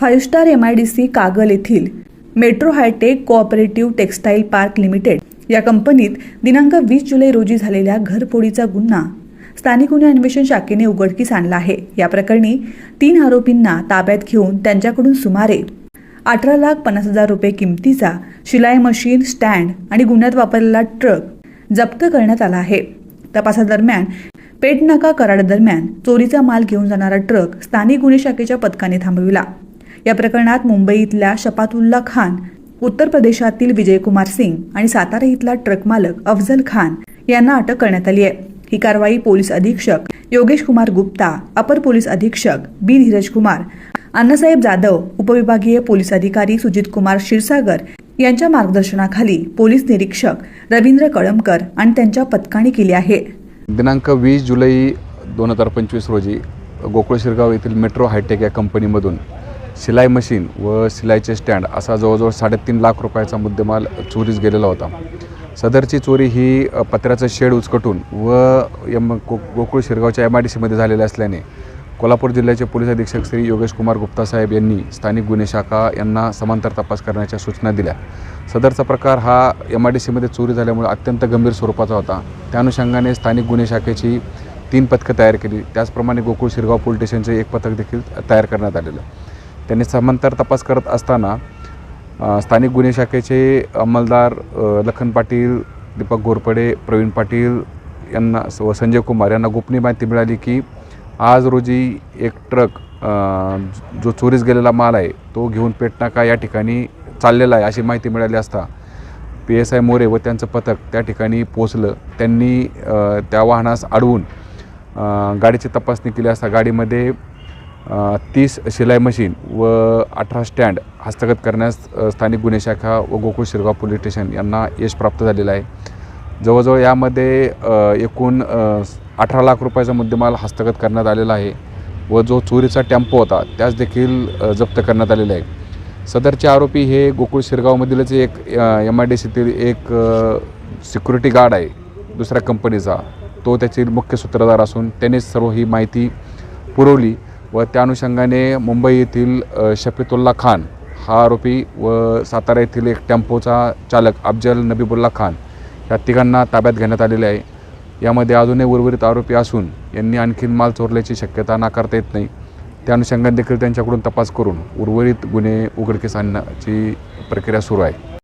Five star M I D C Kagal येथील metro hitech cooperative textile park limited या कंपनीत दिनांक वीस जुलै रोजी झालेल्या घरफोडीचा गुन्हा स्थानिक गुन्हे अन्वेषण शाखेने उघडकीस आणला आहे. या प्रकरणी तीन आरोपींना ताब्यात घेऊन त्यांच्याकडून सुमारे अठरा लाख पन्नास हजार रुपये किमतीचा शिलाई मशीन स्टँड आणि गुन्ह्यात वापरलेला ट्रक जप्त करण्यात आला आहे. तपासादरम्यान पेटनाका कराडदरम्यान चोरीचा माल घेऊन जाणारा ट्रक स्थानिक गुन्हे शाखेच्या पथकाने थांबविला. या प्रकरणात मुंबईतल्या शपातुल्ला खान उत्तर प्रदेशातील विजयकुमार सिंग आणि सातारा इथला ट्रक मालक अफजल खान यांना अटक करण्यात आली आहे. ही कारवाई पोलीस अधीक्षक योगेश कुमार गुप्ता अपर पोलीस अधीक्षक बी. धीरज कुमार अण्णासाहेब जाधव उपविभागीय पोलीस अधिकारी सुजित कुमार क्षीरसागर यांच्या मार्गदर्शनाखाली पोलीस निरीक्षक रवींद्र कळमकर आणि त्यांच्या पथकाने केली आहे. दिनांक वीस जुलै दोन हजार पंचवीस रोजी गोकुळ शिरगाव येथील मेट्रो हायटेक या कंपनीमधून शिलाई मशीन व शिलाईचे स्टँड असा जवळजवळ साडेतीन लाख रुपयाचा मुद्देमाल चोरीस गेलेला होता. सदरची चोरी ही पत्र्याचं शेड उचकटून व एम गो गोकुळ शिरगावच्या एम आय डी सीमध्ये झालेल्या असल्याने कोल्हापूर जिल्ह्याचे पोलीस अधीक्षक श्री योगेश कुमार गुप्ता साहेब यांनी स्थानिक गुन्हे शाखा यांना समांतर तपास करण्याच्या सूचना दिल्या. सदरचा प्रकार हा एम आय डी सीमध्ये चोरी झाल्यामुळे अत्यंत गंभीर स्वरूपाचा होता. त्या अनुषंगाने स्थानिक गुन्हे शाखेची तीन पथकं तयार केली. त्याचप्रमाणे गोकुळ शिरगाव पोलीस स्टेशनचे एक पथक देखील तयार करण्यात आलेलं. त्यांनी समांतर तपास करत असताना स्थानिक गुन्हे शाखेचे अंमलदार लखन पाटील दीपक घोरपडे प्रवीण पाटील यांना व संजय कुमार यांना गोपनीय माहिती मिळाली की आज रोजी एक ट्रक जो चोरीस गेलेला माल आहे तो घेऊन पेटनाका या ठिकाणी चाललेला आहे अशी माहिती मिळाली असता पी एस आय मोरे व त्यांचं पथक त्या ठिकाणी पोचलं त्यांनी त्या वाहनास अडवून गाडीची तपासणी केली असता गाडीमध्ये तीस शिलाई मशीन व अठरा स्टँड हस्तगत करण्यास स्थानिक गुन्हे शाखा व गोकुळ शिरगाव पोलीस स्टेशन यांना यश प्राप्त झालेलं आहे. जवळजवळ यामध्ये एकूण अठरा लाख रुपयाचा मुद्देमाल हस्तगत करण्यात आलेला आहे व जो चोरीचा टेम्पो होता त्यास देखील जप्त करण्यात आलेला आहे. सदरचे आरोपी हे गोकुळ शिरगावमधीलच एक एम आय डी सीतील एक सिक्युरिटी गार्ड आहे दुसऱ्या कंपनीचा तो त्याचे मुख्य सूत्रधार असून त्यानेच सर्व ही माहिती पुरवली. व त्या अनुषंगाने मुंबई येथील अ, शफीतुल्ला खान हा आरोपी व सातारा येथील एक टेम्पोचा चालक अफजल नबीबुल्ला खान या तिघांना ताब्यात घेण्यात आलेले आहे. यामध्ये अजूनही उर्वरित आरोपी असून यांनी आणखीन माल चोरल्याची शक्यता नाकारता येत नाही. त्या अनुषंगाने देखील त्यांच्याकडून तपास करून उर्वरित गुन्हे उघडकीस आणण्याची प्रक्रिया सुरू आहे.